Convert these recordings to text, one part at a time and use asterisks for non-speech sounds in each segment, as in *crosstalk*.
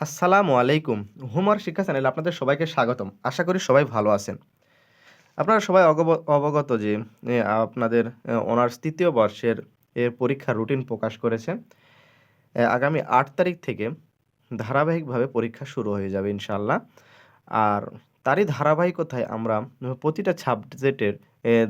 আসসালামু আলাইকুম। হুমার শিক্ষা চ্যানেলে আপনাদের সবাইকে স্বাগতম। আশা করি সবাই ভালো আছেন। আপনারা সবাই অবগত যে আপনাদের অনার্স তৃতীয় বর্ষের, এর পরীক্ষার রুটিন প্রকাশ করেছে। আগামী আট তারিখ থেকে ধারাবাহিকভাবে পরীক্ষা শুরু হয়ে যাবে ইনশাল্লাহ আর তারই ধারাবাহিকতায় আমরা প্রতিটা সাবজেক্টের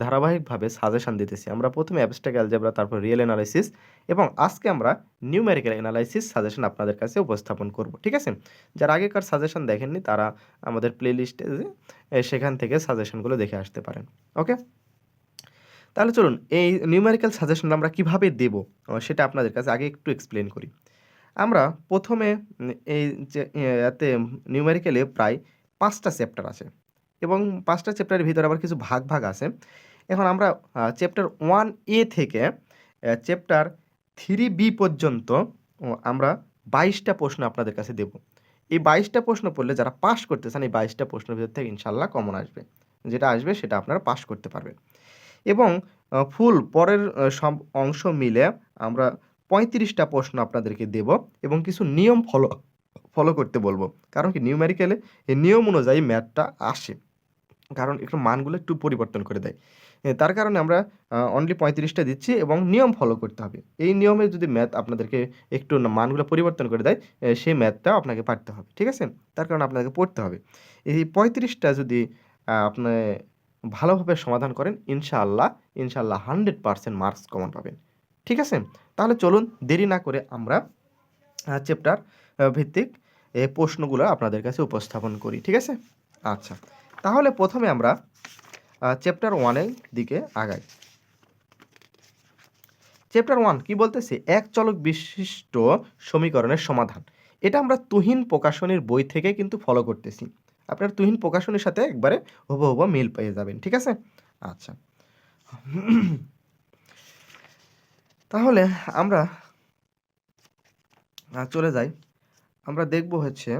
ধারাবাহিকভাবে সাজেশন দিতেছি। আমরা প্রথমে অ্যাবস্ট্রাক্ট অ্যালজেব্রা তারপর রিয়েল অ্যানালাইসিস এবং আজকে আমরা নিউমেরিক্যাল অ্যানালাইসিস সাজেশন আপনাদের কাছে উপস্থাপন করব, ঠিক আছে? যারা আগেকার সাজেশন দেখেননি, তারা আমাদের প্লে লিস্টে সেখান থেকে সাজেশনগুলো দেখে আসতে পারেন ওকে তাহলে চলুন, এই নিউমেরিক্যাল সাজেশন আমরা কীভাবে দেব সেটা আপনাদের কাছে আগে একটু এক্সপ্লেন করি। আমরা প্রথমে এই যে এতে নিউমেরিক্যালে প্রায় পাঁচটা চ্যাপ্টার আছে। এবং পাঁচটা চ্যাপ্টারের ভিতরে আবার কিছু ভাগ ভাগ আছে। এখন আমরা চ্যাপ্টার ওয়ান এ থেকে চ্যাপ্টার থ্রি বি পর্যন্ত আমরা বাইশটা প্রশ্ন আপনাদের কাছে দেব। এই বাইশটা প্রশ্ন পড়লে যারা পাস করতে চান এই বাইশটা প্রশ্নের ভিতর থেকে ইনশাল্লাহ কমন আসবে। যেটা আসবে সেটা আপনারা পাস করতে পারবেন। এবং ফুল পরের সব অংশ মিলে আমরা পঁয়ত্রিশটা প্রশ্ন আপনাদেরকে দেব এবং কিছু নিয়ম ফলো ফলো করতে বলব। কারণ কি নিউমেরিক্যালে এই নিয়ম অনুযায়ী ম্যাথটা আসে। কারণ একটু মানগুলো একটু পরিবর্তন করে দেয়। তার কারণে আমরা অনলি পঁয়ত্রিশটা দিচ্ছি এবং নিয়ম ফলো করতে হবে। এই নিয়মে যদি ম্যাথ আপনাদেরকে একটু মানগুলো পরিবর্তন করে দেয় সেই ম্যাথটাও আপনাকে পারতে হবে, ঠিক আছে? তার কারণে আপনাকে পড়তে হবে। এই পঁয়ত্রিশটা যদি আপনি ভালোভাবে সমাধান করেন, ইনশাআল্লাহ ইনশাআল্লাহ হান্ড্রেড পারসেন্ট মার্কস কমন পাবেন, ঠিক আছে? তাহলে চলুন দেরি না করে আমরা চ্যাপ্টার ভিত্তিক এই প্রশ্নগুলো আপনাদের কাছে উপস্থাপন করি, ঠিক আছে? আচ্ছা। তাহলে প্রথমে আমরা চ্যাপ্টার ওয়ানের দিকে আগাই। চ্যাপ্টার ওয়ান কি বলতেছে? এক চলক বিশিষ্ট সমীকরণের সমাধান। এটা আমরা তুহিন প্রকাশনীর বই থেকে কিন্তু ফলো করতেছি। আপনার তুহিন প্রকাশনীর সাথে একবারে হব হব মিল পেয়ে যাবেন, ঠিক আছে? আচ্ছা। তাহলে আমরা চলে যাই। আমরা দেখব হচ্ছে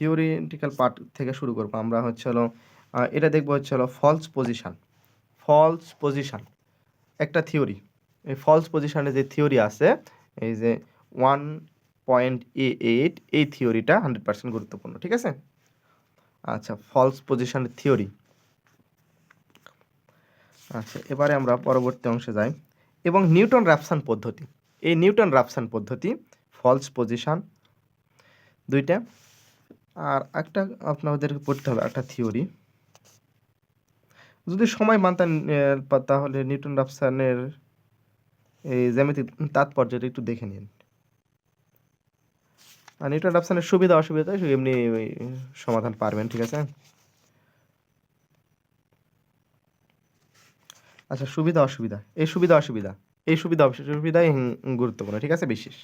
থিওরিটিক্যাল পার্ট থেকে শুরু করব। আমরা হচ্ছে হলো এটা দেখব হচ্ছে হলো ফলস পজিশান ফলস পজিশান একটা থিওরি এই ফলস পজিশনে যে থিওরি আছে, এই যে ওয়ান পয়েন্ট এ এইট এই থিওরিটা হান্ড্রেড পার্সেন্ট গুরুত্বপূর্ণ, ঠিক আছে? আচ্ছা ফলস পজিশনের থিওরি আচ্ছা এবারে আমরা পরবর্তী অংশে যাই। এবং নিউটন র্যাপসান পদ্ধতি। এই নিউটন র্যাপসান পদ্ধতি ফলস পজিশান দুইটা। আর একটা আপনাদেরকে পড়তে হবে, একটা থিওরি। যদি সময় মানতেন তাহলে নিউটন রাফসানের এই জ্যামিতিক তাৎপর্যটা একটু দেখে নিন। আর নিউটন রাফসানের সুবিধা, অসুবিধা এমনি সমাধান পারবেন, ঠিক আছে? আচ্ছা সুবিধা, অসুবিধা। এই সুবিধা, অসুবিধা। এই সুবিধা অসুবিধাই গুরুত্বপূর্ণ, ঠিক আছে, বিশেষ।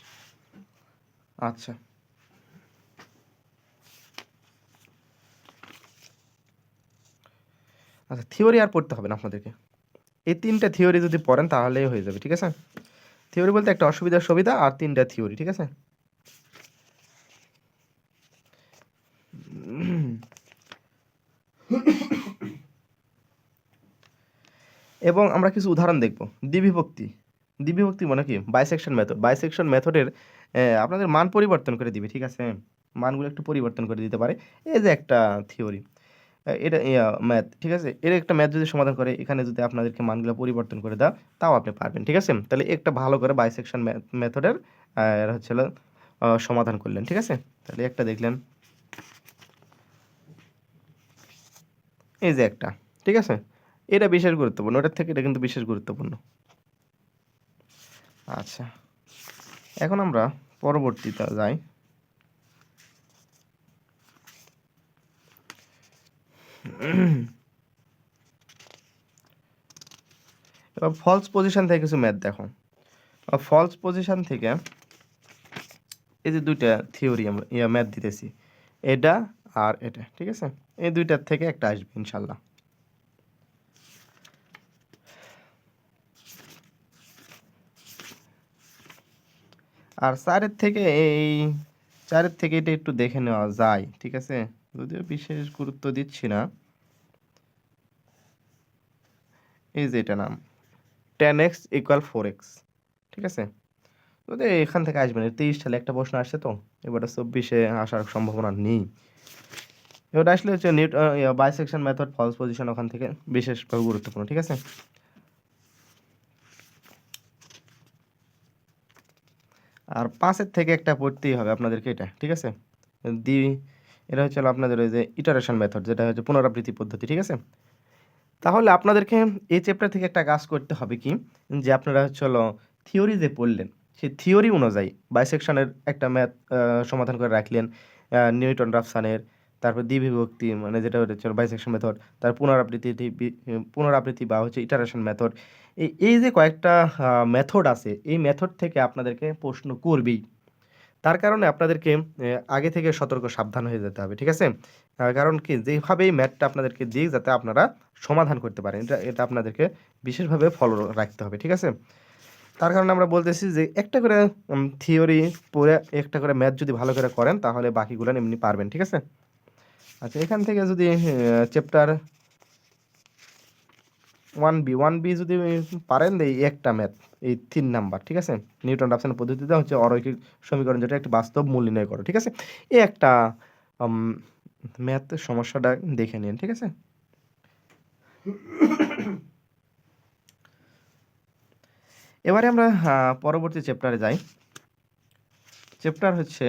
আচ্ছা। আচ্ছা থিওরি আর পড়তে হবে না আপনাদেরকে। এই তিনটা থিওরি যদি পড়েন তাহলেই হয়ে যাবে, ঠিক আছে? থিওরি বলতে একটা অসুবিধা, সুবিধা আর তিনটা থিওরি ঠিক আছে? এবং আমরা কিছু উদাহরণ দেখব। দ্বিবিভক্তি। দ্বিবিভক্তি মানে কি? বাইসেকশন মেথড বাইসেকশন মেথডের আপনাদের মান পরিবর্তন করে দিবে, ঠিক আছে? মানগুলো একটু পরিবর্তন করে দিতে পারে। এই যে একটা থিওরি এটা ম্যাথ ঠিক আছে? এর একটা ম্যাথ যদি সমাধান করে, এখানে যদি আপনাদেরকে মানগুলো পরিবর্তন করে দাও, তাও আপনি পারবেন, ঠিক আছে? তাহলে একটা ভালো করে বাইসেকশন মেথডের হচ্ছে সমাধান করলেন, ঠিক আছে? তাহলে একটা দেখলেন। এই যে একটা, ঠিক আছে? এটা বিশেষ গুরুত্বপূর্ণ, ওটার থেকে এটা কিন্তু বিশেষ গুরুত্বপূর্ণ। আচ্ছা এখন আমরা পরবর্তীতে যাই। *clears throat* এবার ফলস পজিশন থেকে কিছু ম্যাথ দেখো। ফলস পজিশন থেকে এই যে দুইটা থিওরি আমরা ম্যাথ দিতেছি। এটা আর এটা, ঠিক আছে? এই দুইটার থেকে একটা আসবে, ইনশাল্লাহ। আর চারের থেকে এই, চারের থেকে এটা একটু দেখে নেওয়া যায়, ঠিক আছে? যদিও বিশেষ গুরুত্ব দিচ্ছি না। এই যে এটা নাম। Ten x equal four x ঠিক আছে? যদি এখান থেকে আসবে না তেইশ সালে একটা প্রশ্ন আসছে তো, এবারে চব্বিশে আসার সম্ভাবনা নেই। এবার আসলে হচ্ছে নিউট বাইসেকশন মেথড ফলস পজিশন ওখান থেকে বিশেষভাবে গুরুত্বপূর্ণ, ঠিক আছে? আর পাঁচের থেকে একটা পড়তেই হবে আপনাদেরকে এটা, ঠিক আছে? দি এটা হচ্ছে আপনাদের ওই যে ইটারেশন মেথড যেটা হচ্ছে পুনরাবৃত্তি পদ্ধতি, ঠিক আছে? তাহলে আপনাদেরকে এই চ্যাপ্টার থেকে একটা কাজ করতে হবে কি? যে আপনারা হচ্ছে হলো থিওরি যে পড়লেন, সেই থিওরি অনুযায়ী বাইসেকশনের একটা ম্যাথ সমাধান করে রাখলেন নিউটন রাফসানের তারপর দ্বিবিভক্তি মানে যেটা হচ্ছে বাইসেকশন মেথড তার পুনরাবৃত্তি পুনরাবৃত্তি বা হচ্ছে ইটারেশন মেথড এই এই যে কয়েকটা মেথড আছে, এই মেথড থেকে আপনাদেরকে প্রশ্ন করবেই। তার কারণে আপনাদেরকে আগে থেকে সতর্ক, সাবধান হয়ে যেতে হবে, ঠিক আছে? কারণ কি যেভাবে এই ম্যাথটা আপনাদেরকে দিই যাতে আপনারা সমাধান করতে পারেন, এটা এটা আপনাদেরকে বিশেষভাবে ফলো রাখতে হবে, ঠিক আছে? তার কারণে আমরা বলতেছি যে, একটা করে থিওরি পড়ে, একটা করে ম্যাথ যদি ভালো করে করেন, তাহলে বাকিগুলো এমনি পারবেন, ঠিক আছে? আচ্ছা এখান থেকে যদি chapter one B one B যদি পারেন, এই একটা ম্যাথ। এই তিন নাম্বার, ঠিক আছে? নিউটন রাফসান পদ্ধতিতে হচ্ছে অরৈখিক সমীকরণ যেটা একটি বাস্তব মূল নির্ণয় করো, ঠিক আছে? এই একটা ম্যাথ সমস্যাটা দেখে নিন, ঠিক আছে? এবারে আমরা পরবর্তী চ্যাপ্টারে যাই। চ্যাপ্টার হচ্ছে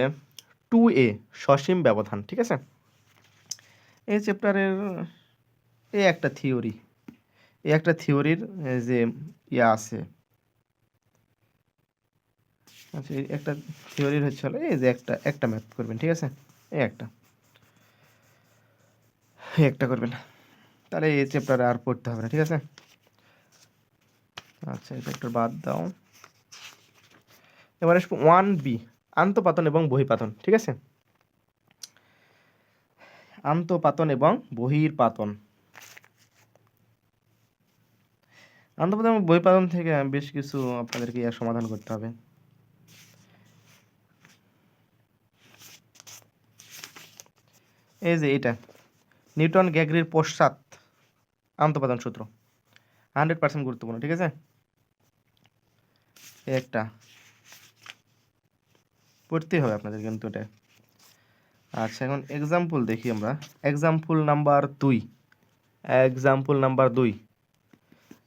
টু এ সসীম ব্যবধান, ঠিক আছে? এই চ্যাপ্টারের এই একটা থিওরি এই একটা থিওরির যে ইয়া আছে আচ্ছা এই একটা থিওরির হচ্ছে হলো এই যে একটা একটা ম্যাথ করবেন, ঠিক আছে? এই একটা। এই একটা করবেন। তাহলে এই চ্যাপ্টারে আর পড়তে হবে না, ঠিক আছে? আচ্ছা এটা একটু বাদ দাও। এবার আসব ওয়ান বি আন্তপাতন এবং বহিপাতন, ঠিক আছে? আন্তপাতন এবং বহির্পাতন। আন্তপাতন এবং বহিপাতন থেকে বেশ কিছু আপনাদেরকে সমাধান করতে হবে। এই যে এটা। নিউটন গ্যাগরির পশ্চাৎ আন্তপাতন সূত্র। হান্ড্রেড পার্সেন্ট গুরুত্বপূর্ণ, ঠিক আছে? একটা। পড়তেই হবে আপনাদের কিন্তু এটা। আচ্ছা এখন এক্সাম্পল দেখি আমরা। এক্সাম্পল নাম্বার দুই। এক্সাম্পল নাম্বার দুই।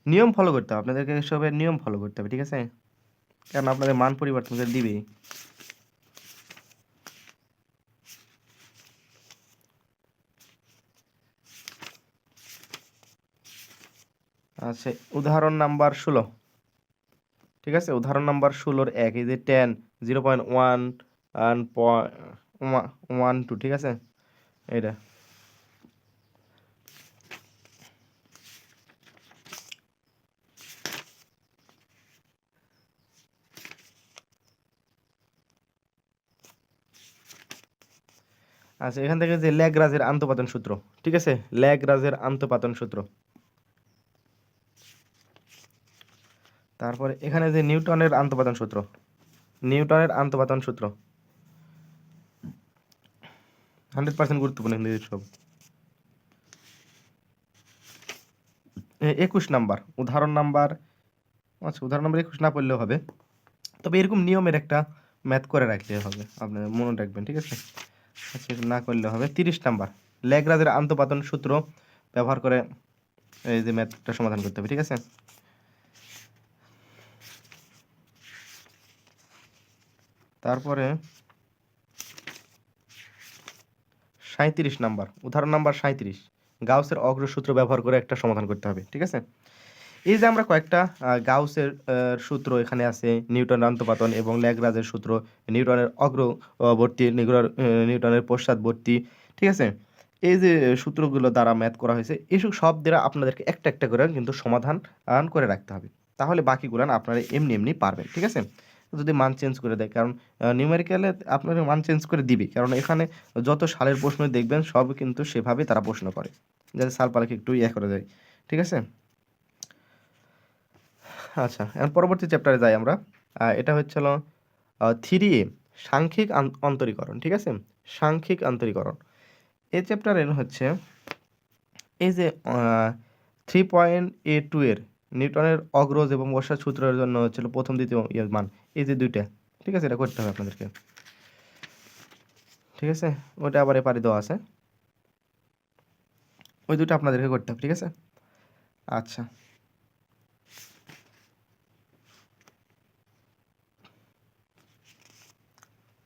নিয়ম ফলো করতে হবে। আপনাদেরকে এসবের নিয়ম ফলো করতে হবে, ঠিক আছে? কারণ আপনাদের মান পরিবর্তন দিবেই আচ্ছা উদাহরণ নাম্বার ষোলো। ঠিক আছে? উদাহরণ নাম্বার ষোলোর এক, এই যে ten zero point one two ঠিক আছে? এইটা। আচ্ছা এখান থেকে যে ল্যাগরাজের আন্তপাতন সূত্র, ঠিক আছে? ল্যাগরাজের আন্তপাতন সূত্র। তারপরে এখানে যে নিউটনের আন্তপাতন সূত্র, নিউটনের আন্তপাতন সূত্র। হান্ড্রেড পার্সেন্ট গুরুত্বপূর্ণ এই সব। একুশ নাম্বার, উদাহরণ নাম্বার আচ্ছা উদাহরণ নাম্বার একুশ না পড়লেও হবে। তবে এরকম নিয়মের একটা ম্যাথ করে রাখলে হবে আপনার মনে রাখবেন, ঠিক আছে? আচ্ছা না করলে হবে। তিরিশ নাম্বার, ল্যাগরাজের আন্তপাতন সূত্র ব্যবহার করে এই যে ম্যাথটা সমাধান করতে হবে, ঠিক আছে? তারপরে সাঁত্রিশ নাম্বার, উদাহরণ নাম্বার সাঁত্রিশ গাউসের অগ্রসূত্র ব্যবহার করে একটা সমাধান করতে হবে, ঠিক আছে? এই যে আমরা কয়েকটা গাউসের সূত্র এখানে আছে, নিউটনের আন্তপাতন এবং ল্যাগরাজের সূত্র, নিউটনের অগ্রবর্তী, নিউটনের নিউটনের পশ্চাৎবর্তী ঠিক আছে? এই যে সূত্রগুলো দ্বারা ম্যাথ করা হয়েছে এইসব সব দ্বারা আপনাদেরকে একটা একটা করে কিন্তু সমাধান করে রাখতে হবে। তাহলে বাকিগুলো আপনারা এমনি এমনি পারবেন, ঠিক আছে? যদি মান চেঞ্জ করে দেয়। কারণ নিউমেরিক্যালে আপনার মান চেঞ্জ করে দিবে। কারণ এখানে যত সালের প্রশ্ন দেখবেন, সব কিন্তু সেভাবে তারা প্রশ্ন করে। যাতে সাল পালাকে একটু ইয়ে করে দেয়। ঠিক আছে? আচ্ছা এখন পরবর্তী চ্যাপ্টারে যাই আমরা। এটা হচ্ছিল থ্রি এ সাংখ্যিক অন্তরীকরণ। ঠিক আছে? সাংখ্যিক অন্তরীকরণ। এই চ্যাপ্টারের হচ্ছে, এই যে থ্রি পয়েন্ট এ টু এর নিউটনের অগ্রজ এবং বর্ষা সূত্রের জন্য হচ্ছিল প্রথম, দ্বিতীয় ইয়ের মান। এই যে দুইটা, ঠিক আছে? এটা করতে হবে আপনাদেরকে। ঠিক আছে? ওইটা আবার এপারে দেওয়া আছে। ওই দুটো আপনাদেরকে করতে হবে, ঠিক আছে? আচ্ছা।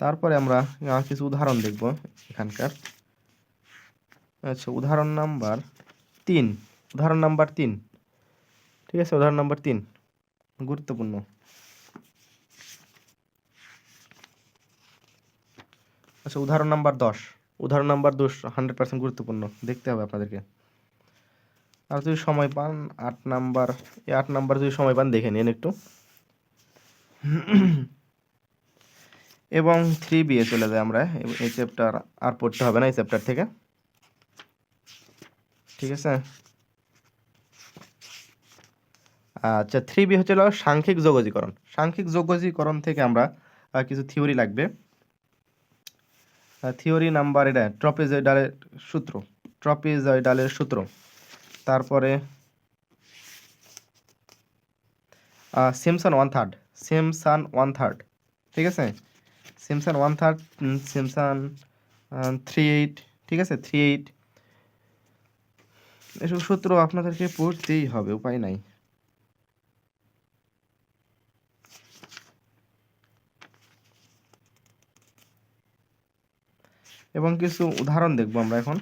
তারপরে আমরা কিছু উদাহরণ দেখব এখানকার। আচ্ছা উদাহরণ নাম্বার তিন। উদাহরণ নাম্বার তিন। ঠিক আছে, উদাহরণ নাম্বার তিন, গুরুত্বপূর্ণ। আচ্ছা উদাহরণ নাম্বার দশ। উদাহরণ নাম্বার দশ হান্ড্রেড পার্সেন্ট গুরুত্বপূর্ণ, দেখতে হবে আপনাদেরকে। আর যদি সময় পান, আট নাম্বার এই আট নাম্বার যদি সময় পান, দেখে নিন একটু। এবং থ্রি বিয়ে চলে যায় আমরা, এই চ্যাপ্টার আর পড়তে হবে না, এই চ্যাপ্টার থেকে। ঠিক আছে? আচ্ছা থ্রি বি হচ্ছে সাংখ্যিক যোগজীকরণ। সাংখ্যিক যোগজীকরণ থেকে আমরা কিছু থিওরি লাগবে। থিওরি নাম্বার এটা ট্রপেজয়েডালের সূত্র। ট্রপেজয়েডালের সূত্র। তারপরে Simpson one third Simpson one third ঠিক আছে? Simpson one third Simpson three eight ঠিক আছে? থ্রি এইট এসব সূত্র আপনাদেরকে পড়তেই হবে, উপায় নাই। এবং কিছু উদাহরণ দেখব আমরা এখন।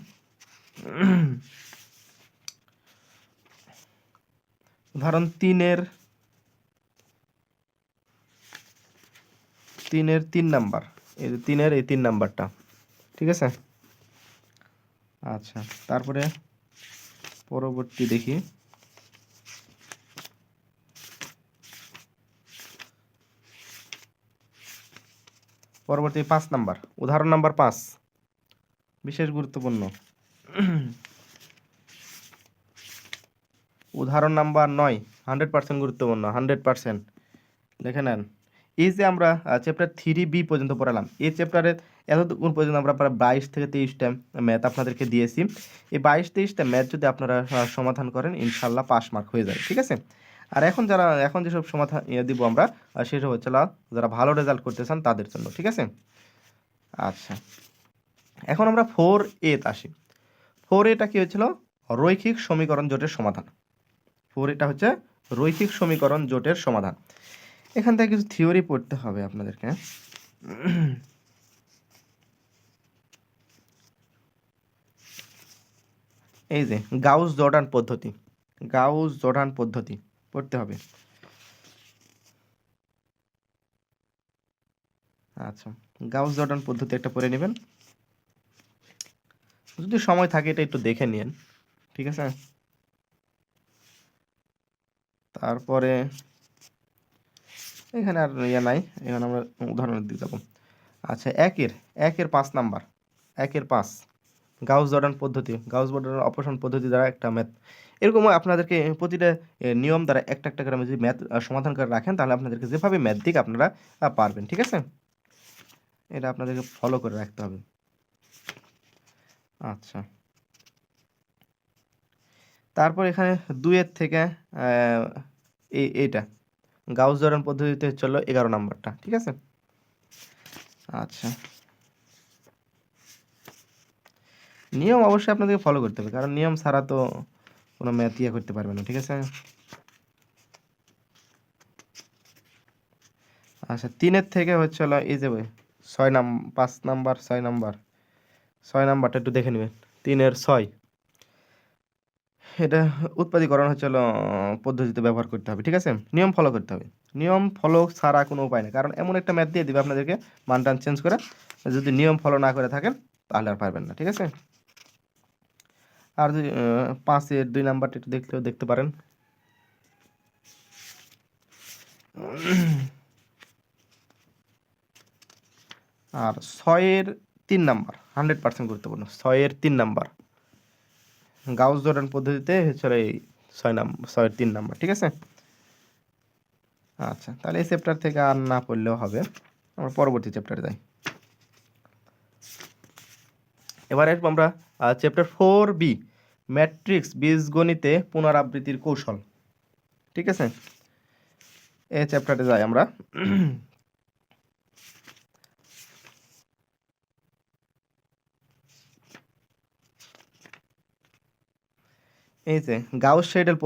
উদাহরণ তিনের তিনের তিন নাম্বার। এই তিনের এই তিন নাম্বারটা, ঠিক আছে? আচ্ছা তারপরে পরবর্তী দেখি। পরবর্তী পাঁচ নাম্বার, উদাহরণ নাম্বার পাঁচ। বিশেষ গুরুত্বপূর্ণ। উদাহরণ নাম্বার নয় হান্ড্রেড পার্সেন্ট গুরুত্বপূর্ণ হান্ড্রেড পার্সেন্ট দেখে নেন। এই যে আমরা চ্যাপ্টার থ্রি বি পর্যন্ত পড়ালাম, এই চ্যাপ্টারে এতটুকু পর্যন্ত আমরা প্রায় বাইশ থেকে তেইশটা ম্যাথ আপনাদেরকে দিয়েছি। এই বাইশ তেইশটা ম্যাথ যদি আপনারা সমাধান করেন ইনশাল্লাহ পাস মার্ক হয়ে যাবে, ঠিক আছে? আর এখন যারা, এখন যেসব সমাধান ইয়ে দিব আমরা সেসব হচ্ছে যারা ভালো রেজাল্ট করতে চান তাদের জন্য, ঠিক আছে? আচ্ছা। এখন আমরা ফোর এতে আসি। ফোর এটা কি হয়েছিল? রৈখিক সমীকরণ জোটের সমাধান। ফোর এটা হচ্ছে রৈখিক সমীকরণ জোটের সমাধান। এখান থেকে কিছু থিওরি পড়তে হবে আপনাদেরকে। এই যে গাউস জর্ডান পদ্ধতি। গাউস জর্ডান পদ্ধতি পড়তে হবে। আচ্ছা গাউস জর্ডান পদ্ধতি একটা পড়ে নেবেন। যদি সময় থাকে এটা একটু দেখে নিন ঠিক আছে? তারপরে এখানে আর ইয়ে নাই, এখানে আমরা উদাহরণের দিকে যাব। আচ্ছা একের একের পাঁচ নাম্বার, একের পাঁচ, গাউস জর্ডান পদ্ধতি, গাউস জর্ডান অপারেশন পদ্ধতি দ্বারা একটা ম্যাথ এরকম আপনাদেরকে প্রতিটা নিয়ম দ্বারা একটা একটা করে যদি ম্যাথ সমাধান করে রাখেন, তাহলে আপনাদেরকে যেভাবে ম্যাথ দিক আপনারা পারবেন, ঠিক আছে? এটা আপনাদেরকে ফলো করে রাখতে হবে। আচ্ছা। তারপর এখানে দুইয়ের থেকে এইটা গাউস জর্ডান পদ্ধতিতে চলল এগারো নাম্বারটা, ঠিক আছে? আচ্ছা। নিয়ম অবশ্যই আপনাদেরকে ফলো করতে হবে, কারণ নিয়ম ছাড়া তো কোনো ম্যাথ ইয়ে করতে পারবে না, ঠিক আছে? আচ্ছা তিনের থেকে হচ্ছে হলো এই যে ছয় নাম, পাঁচ নাম্বার, ছয় নাম্বার। ছয় নাম্বারটা একটু দেখে নেবেন। তিনের ছয়। এটা উৎপাদীকরণ হচ্ছে পদ্ধতিতে ব্যবহার করতে হবে, ঠিক আছে? নিয়ম ফলো করতে হবে। নিয়ম ফলো ছাড়া কোনো উপায় নেই, কারণ এমন একটা ম্যাথ দিয়ে দিবে আপনাদেরকে মানটান চেঞ্জ করে। যদি নিয়ম ফলো না করে থাকেন, তাহলে আর পারবেন না, ঠিক আছে? আর যদি পাঁচের দুই নাম্বারটা একটু দেখলেও দেখতে পারেন। আর ছয়ের তিন নাম্বার হান্ড্রেড পার্সেন্ট গুরুত্বপূর্ণ, ছয়ের তিন নাম্বার। গাউস জর্ডান পদ্ধতিতে হচ্ছে এই ছয় নাম্বার ছয়ের তিন নাম্বার, ঠিক আছে? আচ্ছা তাহলে এই চ্যাপ্টার থেকে আর না পড়লেও হবে। আমরা পরবর্তী চ্যাপ্টারে যাই। এবার আসব আমরা চ্যাপ্টার ফোর বি ম্যাট্রিক্স বীজগণিতে পুনরাবৃত্তির কৌশল। ঠিক আছে? এই চ্যাপ্টারে যাই আমরা। এই যে, গাউস শেডেল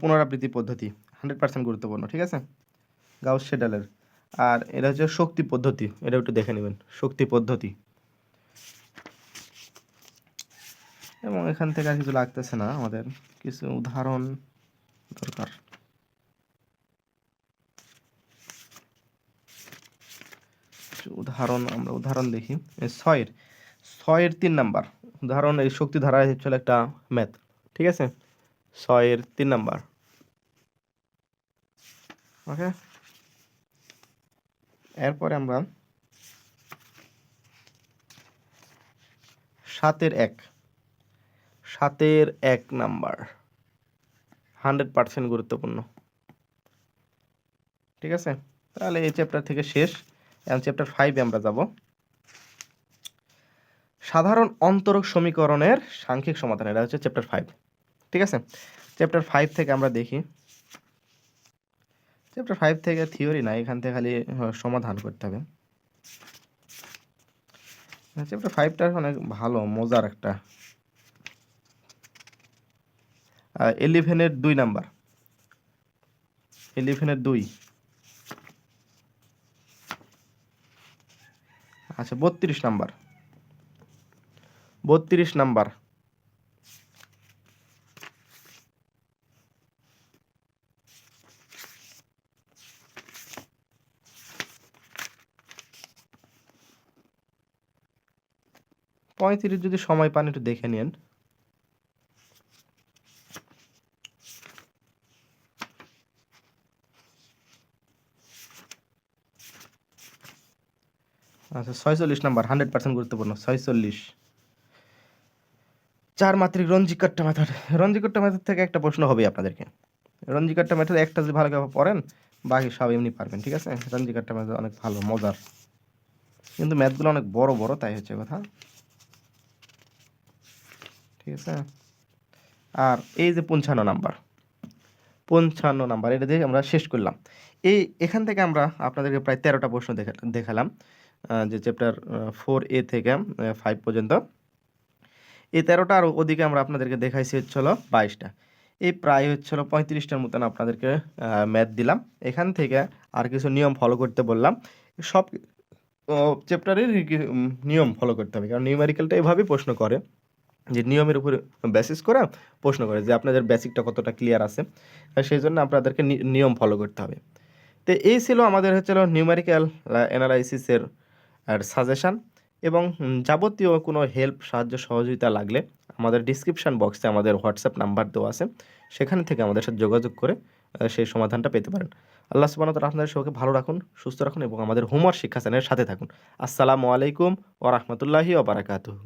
পুনরাবৃত্তি পদ্ধতি হান্ড্রেড পার্সেন্ট গুরুত্বপূর্ণ, ঠিক আছে? গাউস শেডেলের। আর এটা হচ্ছে শক্তি পদ্ধতি এটা একটু দেখে নেবেন, শক্তি পদ্ধতি। এবং এখান থেকে আর কিছু লাগতেছে না, আমাদের কিছু উদাহরণ দরকার। উদাহরণ, আমরা উদাহরণ দেখি। ছয়ের ছয়ের তিন নাম্বার। উদাহরণ, এই শক্তি ধারা হচ্ছে একটা ম্যাথ। ঠিক আছে? ছয়ের তিন নাম্বার। ওকে? এরপরে আমরা সাতের এক। সাতের এক নাম্বার। হান্ড্রেড পার্সেন্ট গুরুত্বপূর্ণ। ঠিক আছে? তাহলে এই চ্যাপ্টার থেকে শেষ। এখন চ্যাপ্টার ফাইভে আমরা যাব। সাধারণ অন্তরক সমীকরণের সাংখ্যিক সমাধান। এটা হচ্ছে চ্যাপ্টার ফাইভ ঠিক আছে? চ্যাপ্টার ফাইভ থেকে আমরা দেখি। চ্যাপ্টার ফাইভ থেকে থিওরি না এখান থেকে খালি সমাধান করতে হবে। চ্যাপ্টার ফাইভটা অনেক ভালো, মজার একটা। এলিভেনের দুই নাম্বার। এলিভেনের দুই। আচ্ছা বত্রিশ নাম্বার। বত্রিশ নাম্বার। পঁয়ত্রিশ যদি সময় পান একটু দেখে নিন। আচ্ছা ছয়চল্লিশ নাম্বার হান্ড্রেড পার্সেন্ট গুরুত্বপূর্ণ, ছয়চল্লিশ। চার মাত্রিক রঞ্জিকাট্টা মেথড রঞ্জিকাট্টা মেথড থেকে একটা প্রশ্ন হবে আপনাদেরকে। রঞ্জিকাট্টা মেথড একটা যদি ভালো পড়েন, বাকি সব এমনি পারবেন, ঠিক আছে? রঞ্জিকাট্টা মেথড অনেক ভালো, মজার। কিন্তু ম্যাথগুলো অনেক বড় বড়, তাই হচ্ছে কথা। ঠিক আছে? আর এই যে পঞ্চান্ন নাম্বার পঞ্চান্ন নাম্বার, এটা দিয়ে আমরা শেষ করলাম। এই এখান থেকে আমরা আপনাদেরকে প্রায় তেরোটা প্রশ্ন দেখা, দেখালাম যে চ্যাপ্টার ফোর এ থেকে ফাইভ পর্যন্ত। এই তেরোটা আর ওদিকে আমরা আপনাদেরকে দেখাইছি হচ্ছিল বাইশটা। এই প্রায় হচ্ছিল পঁয়ত্রিশটার মতন আপনাদেরকে ম্যাথ দিলাম। এখান থেকে আর কিছু নিয়ম ফলো করতে বললাম। সব চ্যাপ্টারের নিয়ম ফলো করতে হবে, কারণ নিউমেরিক্যালটা এভাবেই প্রশ্ন করে। যে নিয়মের উপরে বেসিস করে প্রশ্ন করে যে আপনাদের বেসিকটা কতটা ক্লিয়ার আছে। সেই জন্য আপনাদেরকে নিয়ম ফলো করতে হবে। তো এই ছিল আমাদের হচ্ছে নিউমেরিক্যাল অ্যানালাইসিসের সাজেশান এবং যাবতীয় কোনো হেল্প সাহায্য, সহযোগিতা লাগলে আমাদের ডিসক্রিপশান বক্সে আমাদের হোয়াটসঅ্যাপ নাম্বার দেওয়া আছে। সেখান থেকে আমাদের সাথে যোগাযোগ করে সেই সমাধানটা পেতে পারেন। আল্লাহ সুবাহ আপনাদের সবাইকে ভালো রাখুন, সুস্থ রাখুন এবং আমাদের হোমওয়ার্ক শিক্ষা চ্যানেলের সাথে থাকুন। আসসালামু আলাইকুম ওরহমতুল্লাহি ওবরাকাতুহু